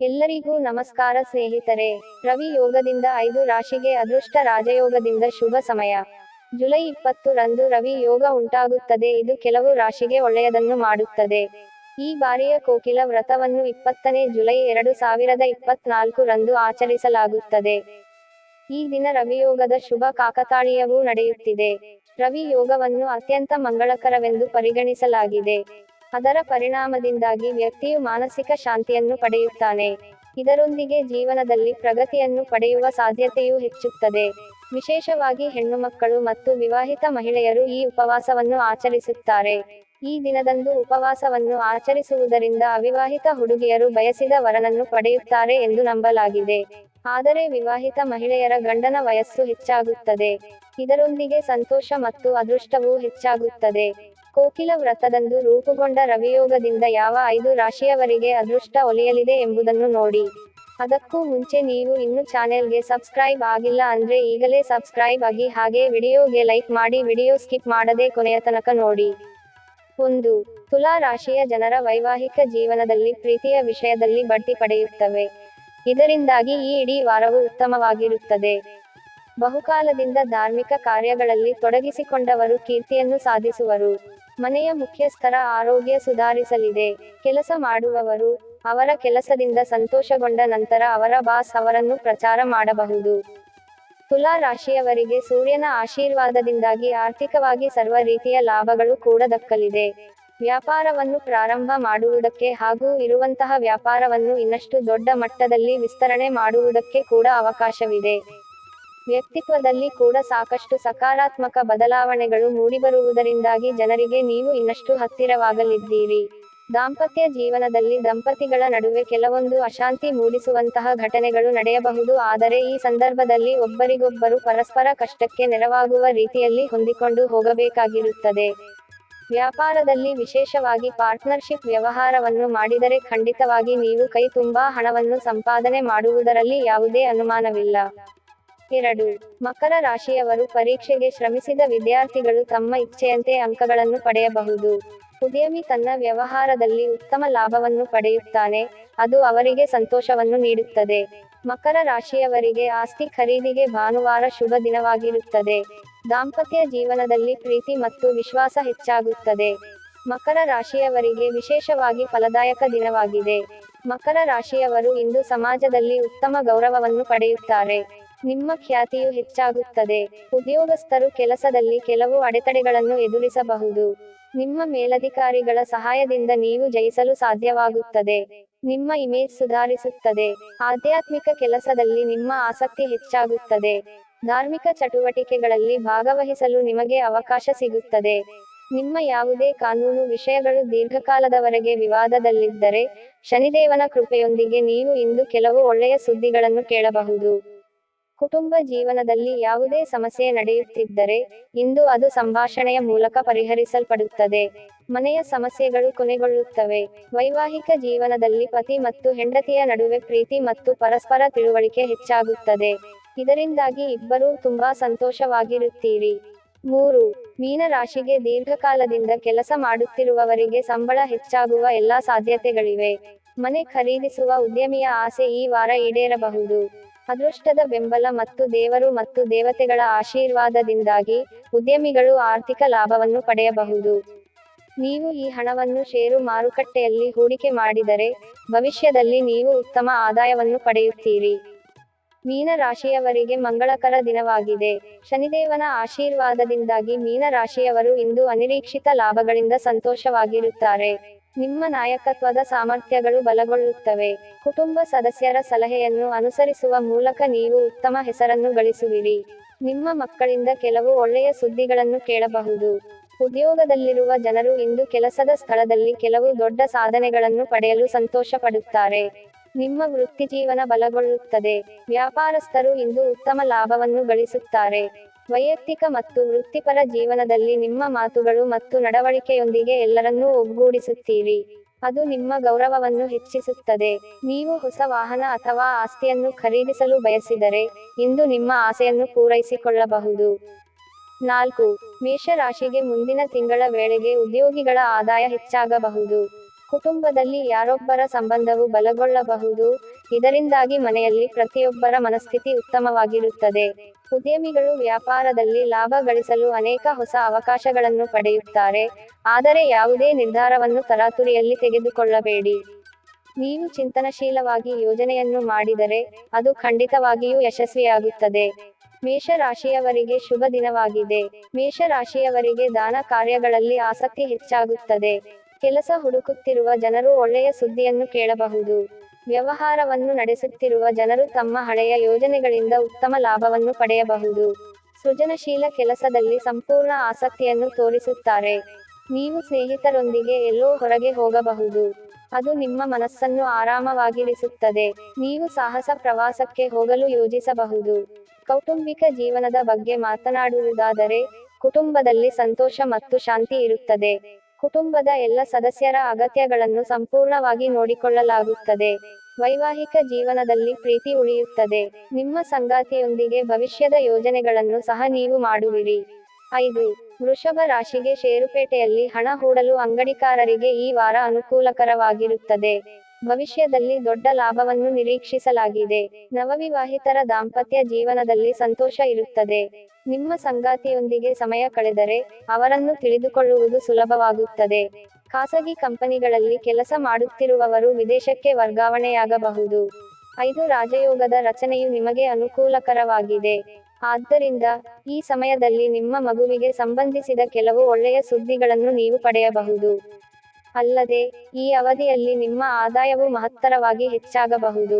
ಎಲ್ಲರಿಗೂ ನಮಸ್ಕಾರ ಸ್ನೇಹಿತರೆ. ರವಿ ಯೋಗದಿಂದ ಐದು ರಾಶಿಗೆ ಅದೃಷ್ಟ ರಾಜಯೋಗದಿಂದ ಶುಭ ಸಮಯ. ಜುಲೈ ಇಪ್ಪತ್ತು ರಂದು ರವಿ ಯೋಗ ಉಂಟಾಗುತ್ತದೆ. ಇದು ಕೆಲವು ರಾಶಿಗೆ ಒಳ್ಳೆಯದನ್ನು ಮಾಡುತ್ತದೆ. ಈ ಬಾರಿಯ ಕೋಕಿಲ ವ್ರತವನ್ನು ಇಪ್ಪತ್ತನೇ ಜುಲೈ ಎರಡು ಸಾವಿರದ ಇಪ್ಪತ್ನಾಲ್ಕು ರಂದು ಆಚರಿಸಲಾಗುತ್ತದೆ. ಈ ದಿನ ರವಿಯೋಗದ ಶುಭ ಕಾಕತಾಳೀಯವೂ ನಡೆಯುತ್ತಿದೆ. ರವಿ ಯೋಗವನ್ನು ಅತ್ಯಂತ ಮಂಗಳಕರವೆಂದು ಪರಿಗಣಿಸಲಾಗಿದೆ. ಅದರ ಪರಿಣಾಮದಿಂದಾಗಿ ವ್ಯಕ್ತಿಯು ಮಾನಸಿಕ ಶಾಂತಿಯನ್ನು ಪಡೆಯುತ್ತಾನೆ. ಇದರೊಂದಿಗೆ ಜೀವನದಲ್ಲಿ ಪ್ರಗತಿಯನ್ನು ಪಡೆಯುವ ಸಾಧ್ಯತೆಯೂ ಹೆಚ್ಚುತ್ತದೆ. ವಿಶೇಷವಾಗಿ ಹೆಣ್ಣುಮಕ್ಕಳು ಮತ್ತು ವಿವಾಹಿತ ಮಹಿಳೆಯರು ಈ ಉಪವಾಸವನ್ನು ಆಚರಿಸುತ್ತಾರೆ. ಈ ದಿನದಂದು ಉಪವಾಸವನ್ನು ಆಚರಿಸುವುದರಿಂದ ಅವಿವಾಹಿತ ಹುಡುಗಿಯರು ಬಯಸಿದ ವರನನ್ನು ಪಡೆಯುತ್ತಾರೆ ಎಂದು ನಂಬಲಾಗಿದೆ. ಆದರೆ ವಿವಾಹಿತ ಮಹಿಳೆಯರ ಗಂಡನ ವಯಸ್ಸು ಹೆಚ್ಚಾಗುತ್ತದೆ. ಇದರೊಂದಿಗೆ ಸಂತೋಷ ಮತ್ತು ಅದೃಷ್ಟವೂ ಹೆಚ್ಚಾಗುತ್ತದೆ. ಕೋಕಿಲ ವ್ರತದಂದು ರೂಪುಗೊಂಡ ರವಿಯೋಗದಿಂದ ಯಾವ ಐದು ರಾಶಿಯವರಿಗೆ ಅದೃಷ್ಟ ಒಲಿಯಲಿದೆ ಎಂಬುದನ್ನು ನೋಡಿ. ಅದಕ್ಕೂ ಮುಂಚೆ ನೀವು ಇನ್ನು ಚಾನೆಲ್ಗೆ ಸಬ್ಸ್ಕ್ರೈಬ್ ಆಗಿಲ್ಲ ಅಂದ್ರೆ ಈಗಲೇ ಸಬ್ಸ್ಕ್ರೈಬ್ ಆಗಿ ಹಾಗೆ ವಿಡಿಯೋಗೆ ಲೈಕ್ ಮಾಡಿ ವಿಡಿಯೋ ಸ್ಕಿಪ್ ಮಾಡದೆ ಕೊನೆಯ ತನಕ ನೋಡಿ. ಒಂದು, ತುಲಾ ರಾಶಿಯ ಜನರ ವೈವಾಹಿಕ ಜೀವನದಲ್ಲಿ ಪ್ರೀತಿಯ ವಿಷಯದಲ್ಲಿ ಬಡ್ತಿ ಪಡೆಯುತ್ತವೆ. ಇದರಿಂದಾಗಿ ಈ ಇಡೀ ವಾರವು ಉತ್ತಮವಾಗಿರುತ್ತದೆ. ಬಹುಕಾಲದಿಂದ ಧಾರ್ಮಿಕ ಕಾರ್ಯಗಳಲ್ಲಿ ತೊಡಗಿಸಿಕೊಂಡವರು ಕೀರ್ತಿಯನ್ನು ಸಾಧಿಸುವರು. ಮನೆಯ ಮುಖ್ಯಸ್ಥರ ಆರೋಗ್ಯ ಸುಧಾರಿಸಲಿದೆ. ಕೆಲಸ ಮಾಡುವವರು ಅವರ ಕೆಲಸದಿಂದ ಸಂತೋಷಗೊಂಡ ನಂತರ ಅವರ ಬಾಸ್ ಅವರನ್ನು ಪ್ರಚಾರ ಮಾಡಬಹುದು. ತುಲಾ ರಾಶಿಯವರಿಗೆ ಸೂರ್ಯನ ಆಶೀರ್ವಾದದಿಂದಾಗಿ ಆರ್ಥಿಕವಾಗಿ ಸರ್ವ ರೀತಿಯ ಲಾಭಗಳು ಕೂಡ ದಕ್ಕಲಿದೆ. ವ್ಯಾಪಾರವನ್ನು ಪ್ರಾರಂಭ ಮಾಡುವುದಕ್ಕೆ ಹಾಗೂ ಇರುವಂತಹ ವ್ಯಾಪಾರವನ್ನು ಇನ್ನಷ್ಟು ದೊಡ್ಡ ಮಟ್ಟದಲ್ಲಿ ವಿಸ್ತರಣೆ ಮಾಡುವುದಕ್ಕೆ ಕೂಡ ಅವಕಾಶವಿದೆ. ವ್ಯಕ್ತಿತ್ವದಲ್ಲಿ ಕೂಡ ಸಾಕಷ್ಟು ಸಕಾರಾತ್ಮಕ ಬದಲಾವಣೆಗಳು ಮೂಡಿಬರುವುದರಿಂದಾಗಿ ಜನರಿಗೆ ನೀವು ಇನ್ನಷ್ಟು ಹತ್ತಿರವಾಗಲಿದ್ದೀರಿ. ದಾಂಪತ್ಯ ಜೀವನದಲ್ಲಿ ದಂಪತಿಗಳ ನಡುವೆ ಕೆಲವೊಂದು ಅಶಾಂತಿ ಮೂಡಿಸುವಂತಹ ಘಟನೆಗಳು ನಡೆಯಬಹುದು, ಆದರೆ ಈ ಸಂದರ್ಭದಲ್ಲಿ ಒಬ್ಬರಿಗೊಬ್ಬರು ಪರಸ್ಪರ ಕಷ್ಟಕ್ಕೆ ನೆರವಾಗುವ ರೀತಿಯಲ್ಲಿ ಹೊಂದಿಕೊಂಡು ಹೋಗಬೇಕಾಗಿರುತ್ತದೆ. ವ್ಯಾಪಾರದಲ್ಲಿ ವಿಶೇಷವಾಗಿ ಪಾರ್ಟ್ನರ್ಶಿಪ್ ವ್ಯವಹಾರವನ್ನು ಮಾಡಿದರೆ ಖಂಡಿತವಾಗಿ ನೀವು ಕೈ ತುಂಬಾ ಹಣವನ್ನು ಸಂಪಾದನೆ ಮಾಡುವುದರಲ್ಲಿ ಯಾವುದೇ ಅನುಮಾನವಿಲ್ಲ. ಎರಡು. ಮಕರ ರಾಶಿಯವರು ಪರೀಕ್ಷೆಗೆ ಶ್ರಮಿಸಿದ ವಿದ್ಯಾರ್ಥಿಗಳು ತಮ್ಮ ಇಚ್ಛೆಯಂತೆ ಅಂಕಗಳನ್ನು ಪಡೆಯಬಹುದು. ಉದ್ಯಮಿ ತನ್ನ ವ್ಯವಹಾರದಲ್ಲಿ ಉತ್ತಮ ಲಾಭವನ್ನು ಪಡೆಯುತ್ತಾನೆ, ಅದು ಅವರಿಗೆ ಸಂತೋಷವನ್ನು ನೀಡುತ್ತದೆ. ಮಕರ ರಾಶಿಯವರಿಗೆ ಆಸ್ತಿ ಖರೀದಿಗೆ ಭಾನುವಾರ ಶುಭ ದಿನವಾಗಿರುತ್ತದೆ. ದಾಂಪತ್ಯ ಜೀವನದಲ್ಲಿ ಪ್ರೀತಿ ಮತ್ತು ವಿಶ್ವಾಸ ಹೆಚ್ಚಾಗುತ್ತದೆ. ಮಕರ ರಾಶಿಯವರಿಗೆ ವಿಶೇಷವಾಗಿ ಫಲದಾಯಕ ದಿನವಾಗಿದೆ. ಮಕರ ರಾಶಿಯವರು ಇಂದು ಸಮಾಜದಲ್ಲಿ ಉತ್ತಮ ಗೌರವವನ್ನು ಪಡೆಯುತ್ತಾರೆ. ನಿಮ್ಮ ಖ್ಯಾತಿಯು ಹೆಚ್ಚಾಗುತ್ತದೆ. ಉದ್ಯೋಗಸ್ಥರು ಕೆಲಸದಲ್ಲಿ ಕೆಲವು ಅಡೆತಡೆಗಳನ್ನು ಎದುರಿಸಬಹುದು. ನಿಮ್ಮ ಮೇಲಧಿಕಾರಿಗಳ ಸಹಾಯದಿಂದ ನೀವು ಜಯಿಸಲು ಸಾಧ್ಯವಾಗುತ್ತದೆ. ನಿಮ್ಮ ಇಮೇಜ್ ಸುಧಾರಿಸುತ್ತದೆ. ಆಧ್ಯಾತ್ಮಿಕ ಕೆಲಸದಲ್ಲಿ ನಿಮ್ಮ ಆಸಕ್ತಿ ಹೆಚ್ಚಾಗುತ್ತದೆ. ಧಾರ್ಮಿಕ ಚಟುವಟಿಕೆಗಳಲ್ಲಿ ಭಾಗವಹಿಸಲು ನಿಮಗೆ ಅವಕಾಶ ಸಿಗುತ್ತದೆ. ನಿಮ್ಮ ಯಾವುದೇ ಕಾನೂನು ವಿಷಯಗಳು ದೀರ್ಘಕಾಲದವರೆಗೆ ವಿವಾದದಲ್ಲಿದ್ದರೆ, ಶನಿದೇವನ ಕೃಪೆಯೊಂದಿಗೆ ನೀವು ಇಂದು ಕೆಲವು ಒಳ್ಳೆಯ ಸುದ್ದಿಗಳನ್ನು ಕೇಳಬಹುದು. ಕುಟುಂಬ ಜೀವನದಲ್ಲಿ ಯಾವುದೇ ಸಮಸ್ಯೆ ನಡೆಯುತ್ತಿದ್ದರೆ ಇಂದು ಅದು ಸಂಭಾಷಣೆಯ ಮೂಲಕ ಪರಿಹರಿಸಲ್ಪಡುತ್ತದೆ. ಮನೆಯ ಸಮಸ್ಯೆಗಳು ಕೊನೆಗೊಳ್ಳುತ್ತವೆ. ವೈವಾಹಿಕ ಜೀವನದಲ್ಲಿ ಪತಿ ಮತ್ತು ಹೆಂಡತಿಯ ನಡುವೆ ಪ್ರೀತಿ ಮತ್ತು ಪರಸ್ಪರ ತಿಳುವಳಿಕೆ ಹೆಚ್ಚಾಗುತ್ತದೆ. ಇದರಿಂದಾಗಿ ಇಬ್ಬರೂ ತುಂಬಾ ಸಂತೋಷವಾಗಿರುತ್ತೀರಿ. ಮೂರು, ಮೀನ ರಾಶಿಗೆ ದೀರ್ಘಕಾಲದಿಂದ ಕೆಲಸ ಮಾಡುತ್ತಿರುವವರಿಗೆ ಸಂಬಳ ಹೆಚ್ಚಾಗುವ ಎಲ್ಲಾ ಸಾಧ್ಯತೆಗಳಿವೆ. ಮನೆ ಖರೀದಿಸುವ ಉದ್ಯಮಿಯ ಆಸೆ ಈ ವಾರ ಈಡೇರಬಹುದು. ಅದೃಷ್ಟದ ಬೆಂಬಲ ಮತ್ತು ದೇವರು ಮತ್ತು ದೇವತೆಗಳ ಆಶೀರ್ವಾದದಿಂದಾಗಿ ಉದ್ಯಮಿಗಳು ಆರ್ಥಿಕ ಲಾಭವನ್ನು ಪಡೆಯಬಹುದು. ನೀವು ಈ ಹಣವನ್ನು ಷೇರು ಮಾರುಕಟ್ಟೆಯಲ್ಲಿ ಹೂಡಿಕೆ ಮಾಡಿದರೆ ಭವಿಷ್ಯದಲ್ಲಿ ನೀವು ಉತ್ತಮ ಆದಾಯವನ್ನು ಪಡೆಯುತ್ತೀರಿ. ಮೀನ ರಾಶಿಯವರಿಗೆ ಮಂಗಳಕರ ದಿನವಾಗಿದೆ. ಶನಿದೇವನ ಆಶೀರ್ವಾದದಿಂದಾಗಿ ಮೀನ ರಾಶಿಯವರು ಇಂದು ಅನಿರೀಕ್ಷಿತ ಲಾಭಗಳಿಂದ ಸಂತೋಷವಾಗಿರುತ್ತಾರೆ. ನಿಮ್ಮ ನಾಯಕತ್ವದ ಸಾಮರ್ಥ್ಯಗಳು ಬಲಗೊಳ್ಳುತ್ತವೆ. ಕುಟುಂಬ ಸದಸ್ಯರ ಸಲಹೆಯನ್ನು ಅನುಸರಿಸುವ ಮೂಲಕ ನೀವು ಉತ್ತಮ ಹೆಸರನ್ನು ಗಳಿಸುವಿರಿ. ನಿಮ್ಮ ಮಕ್ಕಳಿಂದ ಕೆಲವು ಒಳ್ಳೆಯ ಸುದ್ದಿಗಳನ್ನು ಕೇಳಬಹುದು. ಉದ್ಯೋಗದಲ್ಲಿರುವ ಜನರು ಇಂದು ಕೆಲಸದ ಸ್ಥಳದಲ್ಲಿ ಕೆಲವು ದೊಡ್ಡ ಸಾಧನೆಗಳನ್ನು ಪಡೆಯಲು ಸಂತೋಷ ಪಡುತ್ತಾರೆ ನಿಮ್ಮ ವೃತ್ತಿಜೀವನ ಬಲಗೊಳ್ಳುತ್ತದೆ. ವ್ಯಾಪಾರಸ್ಥರು ಇಂದು ಉತ್ತಮ ಲಾಭವನ್ನು ಗಳಿಸುತ್ತಾರೆ. ವೈಯಕ್ತಿಕ ಮತ್ತು ವೃತ್ತಿಪರ ಜೀವನದಲ್ಲಿ ನಿಮ್ಮ ಮಾತುಗಳು ಮತ್ತು ನಡವಳಿಕೆಯೊಂದಿಗೆ ಎಲ್ಲರನ್ನೂ ಒಗ್ಗೂಡಿಸುತ್ತೀರಿ. ಅದು ನಿಮ್ಮ ಗೌರವವನ್ನು ಹೆಚ್ಚಿಸುತ್ತದೆ. ನೀವು ಹೊಸ ವಾಹನ ಅಥವಾ ಆಸ್ತಿಯನ್ನು ಖರೀದಿಸಲು ಬಯಸಿದರೆ ಇಂದು ನಿಮ್ಮ ಆಸೆಯನ್ನು ಪೂರೈಸಿಕೊಳ್ಳಬಹುದು. ನಾಲ್ಕು, ಮೇಷರಾಶಿಗೆ ಮುಂದಿನ ತಿಂಗಳ ವೇಳೆಗೆ ಉದ್ಯೋಗಿಗಳ ಆದಾಯ ಹೆಚ್ಚಾಗಬಹುದು. ಕುಟುಂಬದಲ್ಲಿ ಯಾರೊಬ್ಬರ ಸಂಬಂಧವು ಬಲಗೊಳ್ಳಬಹುದು. ಇದರಿಂದಾಗಿ ಮನೆಯಲ್ಲಿ ಪ್ರತಿಯೊಬ್ಬರ ಮನಸ್ಥಿತಿ ಉತ್ತಮವಾಗಿರುತ್ತದೆ. ಉದ್ಯಮಿಗಳು ವ್ಯಾಪಾರದಲ್ಲಿ ಲಾಭ ಗಳಿಸಲು ಅನೇಕ ಹೊಸ ಅವಕಾಶಗಳನ್ನು ಪಡೆಯುತ್ತಾರೆ. ಆದರೆ ಯಾವುದೇ ನಿರ್ಧಾರವನ್ನು ತರಾತುರಿಯಲ್ಲಿ ತೆಗೆದುಕೊಳ್ಳಬೇಡಿ. ನೀವು ಚಿಂತನಶೀಲವಾಗಿ ಯೋಜನೆಯನ್ನು ಮಾಡಿದರೆ ಅದು ಖಂಡಿತವಾಗಿಯೂ ಯಶಸ್ವಿಯಾಗುತ್ತದೆ. ಮೇಷರಾಶಿಯವರಿಗೆ ಶುಭ ದಿನವಾಗಿದೆ. ಮೇಷರಾಶಿಯವರಿಗೆ ದಾನ ಕಾರ್ಯಗಳಲ್ಲಿ ಆಸಕ್ತಿ ಹೆಚ್ಚಾಗುತ್ತದೆ. ಕೆಲಸ ಹುಡುಕುತ್ತಿರುವ ಜನರು ಒಳ್ಳೆಯ ಸುದ್ದಿಯನ್ನು ಕೇಳಬಹುದು. ವ್ಯವಹಾರವನ್ನು ನಡೆಸುತ್ತಿರುವ ಜನರು ತಮ್ಮ ಹಳೆಯ ಯೋಜನೆಗಳಿಂದ ಉತ್ತಮ ಲಾಭವನ್ನು ಪಡೆಯಬಹುದು. ಸೃಜನಶೀಲ ಕೆಲಸದಲ್ಲಿ ಸಂಪೂರ್ಣ ಆಸಕ್ತಿಯನ್ನು ತೋರಿಸುತ್ತಾರೆ. ನೀವು ಸ್ನೇಹಿತರೊಂದಿಗೆ ಎಲ್ಲೋ ಹೊರಗೆ ಹೋಗಬಹುದು. ಅದು ನಿಮ್ಮ ಮನಸ್ಸನ್ನು ಆರಾಮವಾಗಿರಿಸುತ್ತದೆ. ನೀವು ಸಾಹಸ ಪ್ರವಾಸಕ್ಕೆ ಹೋಗಲು ಯೋಜಿಸಬಹುದು. ಕೌಟುಂಬಿಕ ಜೀವನದ ಬಗ್ಗೆ ಮಾತನಾಡುವುದಾದರೆ, ಕುಟುಂಬದಲ್ಲಿ ಸಂತೋಷ ಮತ್ತು ಶಾಂತಿ ಇರುತ್ತದೆ. ಕುಟುಂಬದ ಎಲ್ಲ ಸದಸ್ಯರ ಅಗತ್ಯಗಳನ್ನು ಸಂಪೂರ್ಣವಾಗಿ ನೋಡಿಕೊಳ್ಳಲಾಗುತ್ತದೆ. ವೈವಾಹಿಕ ಜೀವನದಲ್ಲಿ ಪ್ರೀತಿ ಉಳಿಯುತ್ತದೆ. ನಿಮ್ಮ ಸಂಗಾತಿಯೊಂದಿಗೆ ಭವಿಷ್ಯದ ಯೋಜನೆಗಳನ್ನು ಸಹ ನೀವು ಮಾಡುವಿರಿ. ಐದು, ವೃಷಭ ರಾಶಿಗೆ ಷೇರುಪೇಟೆಯಲ್ಲಿ ಹಣ ಹೂಡಲು ಅಂಗಡಿಕಾರರಿಗೆ ಈ ವಾರ ಅನುಕೂಲಕರವಾಗಿರುತ್ತದೆ. ಭವಿಷ್ಯದಲ್ಲಿ ದೊಡ್ಡ ಲಾಭವನ್ನು ನಿರೀಕ್ಷಿಸಲಾಗಿದೆ. ನವವಿವಾಹಿತರ ದಾಂಪತ್ಯ ಜೀವನದಲ್ಲಿ ಸಂತೋಷ ಇರುತ್ತದೆ. ನಿಮ್ಮ ಸಂಗಾತಿಯೊಂದಿಗೆ ಸಮಯ ಕಳೆದರೆ ಅವರನ್ನು ತಿಳಿದುಕೊಳ್ಳುವುದು ಸುಲಭವಾಗುತ್ತದೆ. ಖಾಸಗಿ ಕಂಪನಿಗಳಲ್ಲಿ ಕೆಲಸ ಮಾಡುತ್ತಿರುವವರು ವಿದೇಶಕ್ಕೆ ವರ್ಗಾವಣೆಯಾಗಬಹುದು. ಐದು ರಾಜಯೋಗದ ರಚನೆಯು ನಿಮಗೆ ಅನುಕೂಲಕರವಾಗಿದೆ. ಆದ್ದರಿಂದ, ಈ ಸಮಯದಲ್ಲಿ ನಿಮ್ಮ ಮಗುವಿಗೆ ಸಂಬಂಧಿಸಿದ ಕೆಲವು ಒಳ್ಳೆಯ ಸುದ್ದಿಗಳನ್ನು ನೀವು ಪಡೆಯಬಹುದು. ಅಲ್ಲದೆ, ಈ ಅವಧಿಯಲ್ಲಿ ನಿಮ್ಮ ಆದಾಯವು ಮಹತ್ತರವಾಗಿ ಹೆಚ್ಚಾಗಬಹುದು.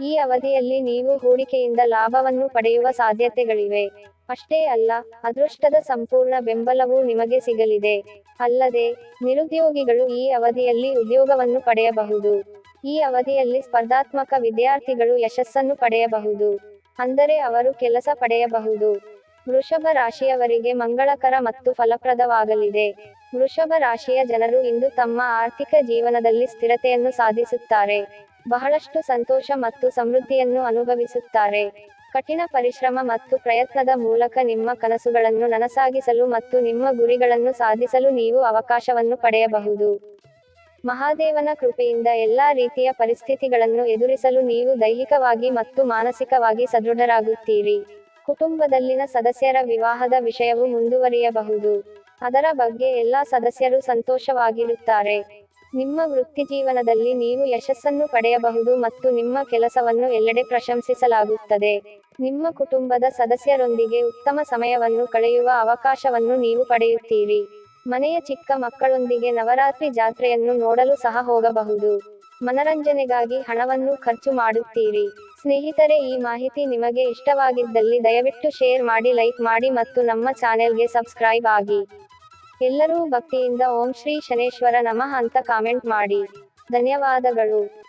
ಈ ಅವಧಿಯಲ್ಲಿ ನೀವು ಹೂಡಿಕೆಯಿಂದ ಲಾಭವನ್ನು ಪಡೆಯುವ ಸಾಧ್ಯತೆಗಳಿವೆ. ಅಷ್ಟೇ ಅಲ್ಲ, ಅದೃಷ್ಟದ ಸಂಪೂರ್ಣ ಬೆಂಬಲವೂ ನಿಮಗೆ ಸಿಗಲಿದೆ. ಅಲ್ಲದೆ, ನಿರುದ್ಯೋಗಿಗಳು ಈ ಅವಧಿಯಲ್ಲಿ ಉದ್ಯೋಗವನ್ನು ಪಡೆಯಬಹುದು. ಈ ಅವಧಿಯಲ್ಲಿ ಸ್ಪರ್ಧಾತ್ಮಕ ವಿದ್ಯಾರ್ಥಿಗಳು ಯಶಸ್ಸನ್ನು ಪಡೆಯಬಹುದು. ಅಂದರೆ ಅವರು ಕೆಲಸ ಪಡೆಯಬಹುದು. ವೃಷಭ ರಾಶಿಯವರಿಗೆ ಮಂಗಳಕರ ಮತ್ತು ಫಲಪ್ರದವಾಗಲಿದೆ. ವೃಷಭ ರಾಶಿಯ ಜನರು ಇಂದು ತಮ್ಮ ಆರ್ಥಿಕ ಜೀವನದಲ್ಲಿ ಸ್ಥಿರತೆಯನ್ನು ಸಾಧಿಸುತ್ತಾರೆ. ಬಹಳಷ್ಟು ಸಂತೋಷ ಮತ್ತು ಸಮೃದ್ಧಿಯನ್ನು ಅನುಭವಿಸುತ್ತಾರೆ. ಕಠಿಣ ಪರಿಶ್ರಮ ಮತ್ತು ಪ್ರಯತ್ನದ ಮೂಲಕ ನಿಮ್ಮ ಕನಸುಗಳನ್ನು ನನಸಾಗಿಸಲು ಮತ್ತು ನಿಮ್ಮ ಗುರಿಗಳನ್ನು ಸಾಧಿಸಲು ನೀವು ಅವಕಾಶವನ್ನು ಪಡೆಯಬಹುದು. ಮಹಾದೇವನ ಕೃಪೆಯಿಂದ ಎಲ್ಲಾ ರೀತಿಯ ಪರಿಸ್ಥಿತಿಗಳನ್ನು ಎದುರಿಸಲು ನೀವು ದೈಹಿಕವಾಗಿ ಮತ್ತು ಮಾನಸಿಕವಾಗಿ ಸದೃಢರಾಗುತ್ತೀರಿ. ಕುಟುಂಬದಲ್ಲಿನ ಸದಸ್ಯರ ವಿವಾಹದ ವಿಷಯವು ಮುಂದುವರಿಯಬಹುದು. ಅದರ ಬಗ್ಗೆ ಎಲ್ಲಾ ಸದಸ್ಯರು ಸಂತೋಷವಾಗಿರುತ್ತಾರೆ. ನಿಮ್ಮ ವೃತ್ತಿಜೀವನದಲ್ಲಿ ನೀವು ಯಶಸ್ಸನ್ನು ಪಡೆಯಬಹುದು ಮತ್ತು ನಿಮ್ಮ ಕೆಲಸವನ್ನು ಎಲ್ಲೆಡೆ ಪ್ರಶಂಸಿಸಲಾಗುತ್ತದೆ. ನಿಮ್ಮ ಕುಟುಂಬದ ಸದಸ್ಯರೊಂದಿಗೆ ಉತ್ತಮ ಸಮಯವನ್ನು ಕಳೆಯುವ ಅವಕಾಶವನ್ನು ನೀವು ಪಡೆಯುತ್ತೀರಿ. ಮನೆಯ ಚಿಕ್ಕ ಮಕ್ಕಳೊಂದಿಗೆ ನವರಾತ್ರಿ ಜಾತ್ರೆಯನ್ನು ನೋಡಲು ಸಹ ಹೋಗಬಹುದು. ಮನರಂಜನೆಗಾಗಿ ಹಣವನ್ನು ಖರ್ಚು ಮಾಡುತ್ತೀರಿ. ಸ್ನೇಹಿತರೆ, ಈ ಮಾಹಿತಿ ನಿಮಗೆ ಇಷ್ಟವಾಗಿದ್ದಲ್ಲಿ ದಯವಿಟ್ಟು ಶೇರ್ ಮಾಡಿ, ಲೈಕ್ ಮಾಡಿ ಮತ್ತು ನಮ್ಮ ಚಾನೆಲ್ಗೆ ಸಬ್ಸ್ಕ್ರೈಬ್ ಆಗಿ. ಎಲ್ಲರೂ ಭಕ್ತಿಯಿಂದ ಓಂ ಶ್ರೀ ಶನೇಶ್ವರ ನಮಃ ಅಂತ ಕಾಮೆಂಟ್ ಮಾಡಿ. ಧನ್ಯವಾದಗಳು.